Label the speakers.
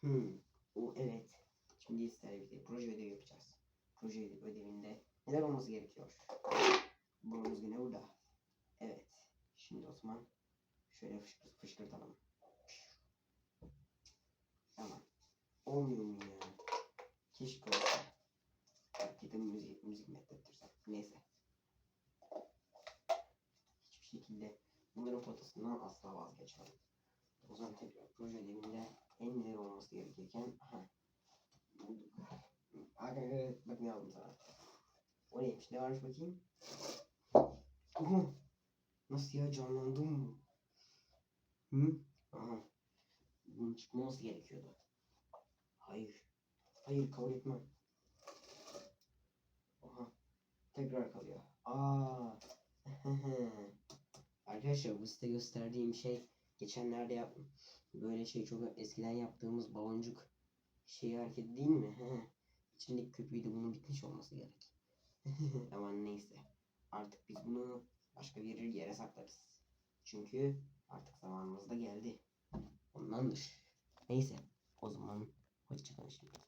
Speaker 1: Hmm. O evet. Şimdi sizlerle birlikte proje ödevi yapacağız. Proje ödevinde neler olması gerekiyor? Burnumuz yine burada. Evet. Şimdi o zaman şöyle fışkır, fışkırtalım. Tamam. Olmuyor mu ya? Keşke olsa. Gidin müzik, müzik methettirsem. Neyse. Hiçbir şekilde bunların fotosundan asla vazgeçmem. O zaman tekrar proje ödevinde en neler olması gerekirken. Bulduk. Arkadaşlar bak ne aldım sana. O neymiş? Ne varmış bakayım? Oha! Nasıl ya canlandım mı? Hı? Aha. Bunun çıkmaması gerekiyordu. Hayır. Hayır kabul etmem. Oha. Tekrar kalıyor. Aa. Arkadaşlar bu size gösterdiğim şey geçenlerde yaptım. Böyle şey çok eskiden yaptığımız baloncuk şey hareket değil mi? He. İçindeki köpüğü de bunun bitmiş olması gerek. Ama neyse. Artık biz bunu başka bir yere saklarız. Çünkü artık zamanımız da geldi. Ondandır. Neyse. O zaman hoşçakalın şimdi.